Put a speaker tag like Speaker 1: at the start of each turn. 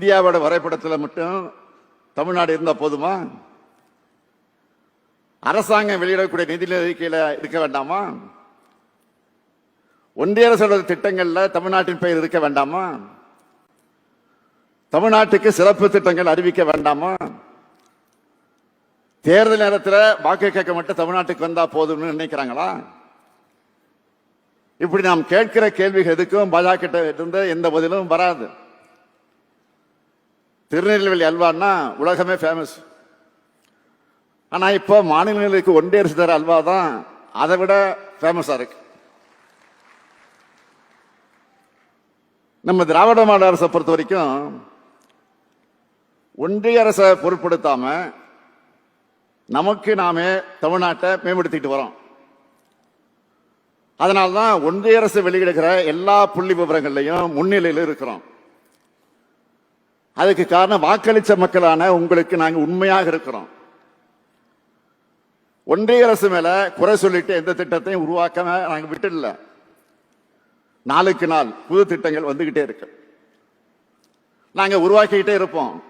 Speaker 1: இந்தியாவோட வரைபடத்தில் மட்டும் தமிழ்நாடு இருந்தா போதுமா? அரசாங்கம் வெளியிடக்கூடிய நிதி அறிக்கையில் இருக்க வேண்டாமா? ஒன்றிய அரசோட திட்டங்களில் தமிழ்நாட்டின் பெயர் இருக்க வேண்டாமா? தமிழ்நாட்டுக்கு சிறப்பு திட்டங்கள் அறிவிக்க வேண்டாமா? தேர்தல் நேரத்தில் வாக்கு கேட்க மட்டும் தமிழ்நாட்டுக்கு வந்தா போதும்னு நினைக்கிறாங்களா? இப்படி நாம் கேட்கிற கேள்விகள் எதுக்கும் பாஜக இருந்து எந்த பதிலும் வராது. திருநெல்வேலி அல்வான்னா உலகமே ஃபேமஸ் ஆனால் இப்போ மாநிலங்களுக்கு ஒன்றிய அரசு தர அல்வா தான் அதை விட ஃபேமஸாக இருக்கு. நம்ம திராவிட மாடல் அரசை பொறுத்த வரைக்கும் ஒன்றிய அரசை பொருட்படுத்தாம நமக்கு நாமே தமிழ்நாட்டை மேம்படுத்திட்டு வரோம். அதனால்தான் ஒன்றிய அரசு வெளியிடுகிற எல்லா புள்ளி விவரங்கள்லையும் முன்னிலையில் இருக்கிறோம். அதுக்கு காரணம் வாக்களிச்ச மக்களான உங்களுக்கு நாங்கள் உண்மையாக இருக்கிறோம். ஒன்றிய அரசு மேல குறை சொல்லிட்டு எந்த திட்டத்தையும் உருவாக்க நாங்கள் விட்டுடல. நாளுக்கு நாள் புது திட்டங்கள் வந்துகிட்டே இருக்கு. நாங்கள் உருவாக்கிக்கிட்டே இருப்போம்.